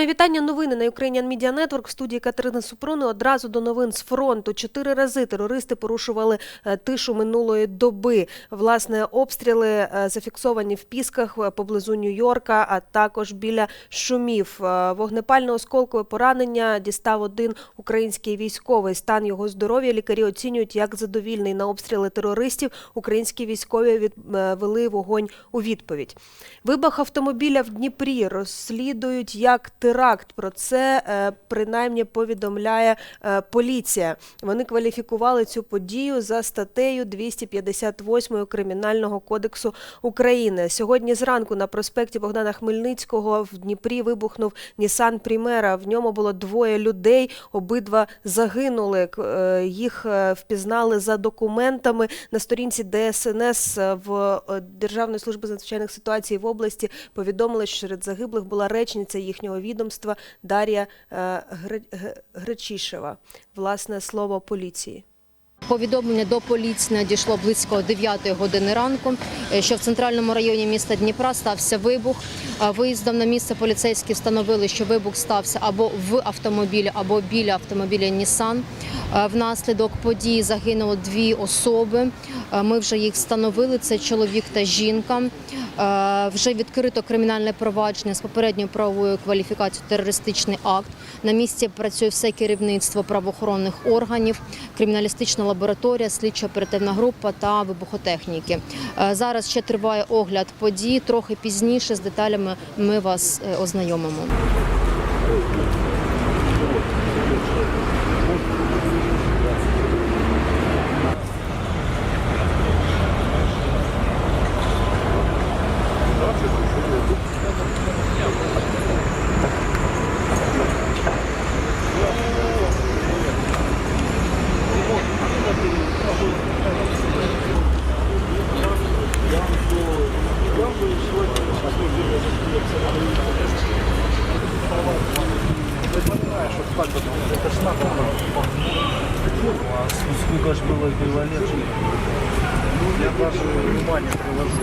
Мої вітання новини на Ukrainian Media Network в студії Катерини Супруни. Одразу до новин з фронту. Чотири рази терористи порушували е, тишу минулої доби. Власне, обстріли е, зафіксовані в Пісках е, поблизу Нью-Йорка, а також біля Шумів. Е, Вогнепально-осколкове поранення дістав один український військовий. Стан його здоров'я лікарі оцінюють як задовільний на обстріли терористів. Українські військові від- е, вели вогонь у відповідь. Вибух автомобіля в Дніпрі розслідують як теракт. Про це е, принаймні повідомляє е, поліція. Вони кваліфікували цю подію за статтею 258 Кримінального кодексу України. Сьогодні зранку на проспекті Богдана Хмельницького в Дніпрі вибухнув Нісан Прімера. В ньому було двоє людей. Обидва загинули. Е, Їх впізнали за документами на сторінці ДСНС в Державної служби з надзвичайних ситуацій в області. Повідомили, що серед загиблих була речниця їхнього відомства Дар'я е, Гречішева. Власне слово поліції. Повідомлення до поліції надійшло близько 9 години ранку, е, що в центральному районі міста Дніпра стався вибух. Виїздом на місце поліцейські встановили, що вибух стався або в автомобілі, або біля автомобіля Нісан. Е, Внаслідок події загинуло дві особи. Е, Ми вже їх встановили. Це чоловік та жінка. Е, Вже відкрито кримінальне провадження з попередньою правовою кваліфікацією терористичний акт. На місці працює все керівництво правоохоронних органів, криміналістична лабораторія, слідчо-оперативна група та вибухотехніки. Е, Зараз ще триває огляд подій. Трохи пізніше з деталями ми вас е, ознайомимо. Сколько ж было эквивалентно? Я даже внимание приложу.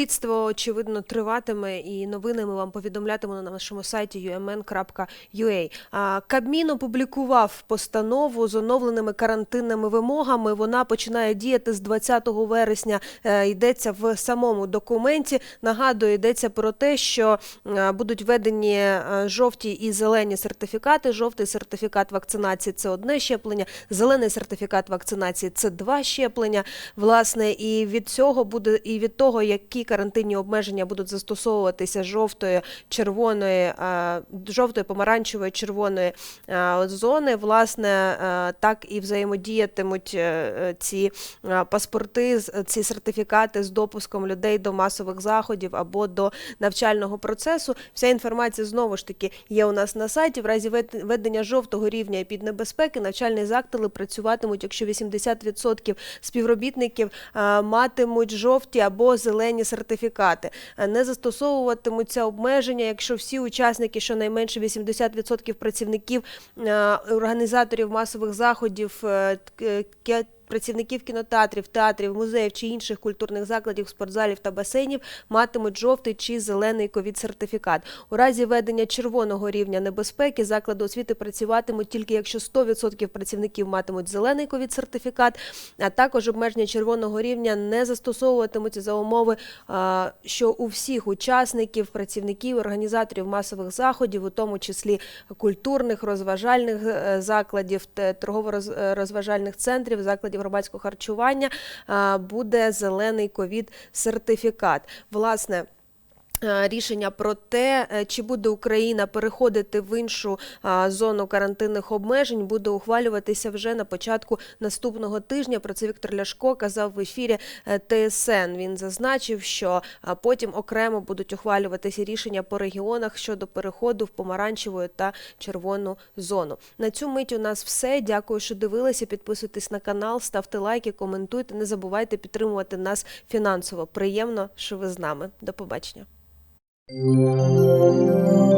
Слідство очевидно триватиме, і новини ми вам повідомлятимемо на нашому сайті umn.ua. Кабмін опублікував постанову з оновленими карантинними вимогами. Вона починає діяти з 20 вересня. Е, Йдеться в самому документі. Нагадую, йдеться про те, що е, будуть введені е, жовті і зелені сертифікати. Жовтий сертифікат вакцинації це одне щеплення, зелений сертифікат вакцинації це два щеплення. Власне, і від цього буде і від того, які карантинні обмеження будуть застосовуватися жовтої, червоної, е, жовтої, помаранчевої, червоної е, зони, власне, е, так і взаємодіятимуть ці паспорти, ці сертифікати з допуском людей до масових заходів або до навчального процесу. Вся інформація знову ж таки є у нас на сайті. В разі вед- введення жовтого рівня і піднебезпеки навчальні заклади працюватимуть, якщо 80% співробітників матимуть жовті або зелені сертифікати. Е, Не застосовуватимуться обмеження, якщо всі учасники, щонайменше 80% працівників е, організаторів масових заходів, е, Працівників кінотеатрів, театрів, музеїв чи інших культурних закладів, спортзалів та басейнів матимуть жовтий чи зелений ковід-сертифікат. У разі ведення червоного рівня небезпеки заклади освіти працюватимуть тільки якщо 100% працівників матимуть зелений ковід-сертифікат, а також обмеження червоного рівня не застосовуватимуться за умови, що у всіх учасників, працівників, організаторів масових заходів, у тому числі культурних, розважальних е, закладів, те- торгово-розважальних центрів, закладів громадського харчування, буде зелений ковід-сертифікат. Власне. Е, Рішення про те, е, чи буде Україна переходити в іншу зону карантинних обмежень, буде ухвалюватися вже на початку наступного тижня. Про це Віктор Ляшко казав в ефірі е, ТСН. Він зазначив, що потім окремо будуть ухвалюватися рішення по регіонах щодо переходу в помаранчеву та червону зону. На цю мить у нас все. Дякую, що дивилися. Підписуйтесь на канал, ставте лайки, коментуйте. Не забувайте підтримувати нас фінансово. Приємно, що ви з нами. До побачення. Música